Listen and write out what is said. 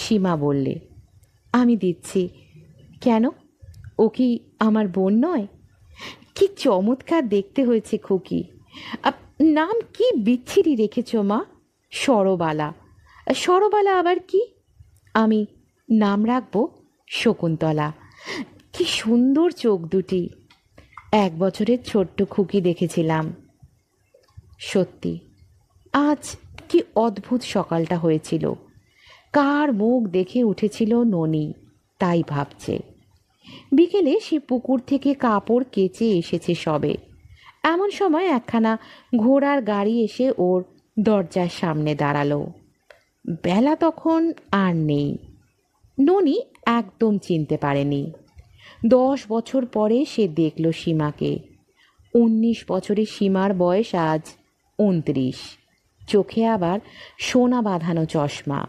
সীমা বললে, আমি দিচ্ছি। কেন? ও কি আমার বোন নয়? কি চমৎকার দেখতে হয়েছে খুকি। নাম কি বিচ্ছিরি রেখেছ মা? সরবালা। সরবালা আবার কি? আমি নাম রাখব শকুন্তলা। কি সুন্দর চোখ দুটি। এক বছরের ছোট্ট খুকি দেখেছিলাম। সত্যি? আজ কি অদ্ভুত সকালটা হয়েছিল। কার মুখ দেখে উঠেছিল ননি, তাই ভাবছে। বিকেলে সে পুকুর থেকে কাপড় কেচে এসেছে সবে। এমন সময় একখানা ঘোড়ার গাড়ি এসে ওর দরজার সামনে দাঁড়াল। বেলা তখন আর নেই। ননি একদম চিনতে পারেনি। দশ বছর পরে সে দেখল সীমাকে। উনিশ বছরে সীমার বয়স আজ উনত্রিশ। চোখে আবার সোনা বাঁধানো চশমা।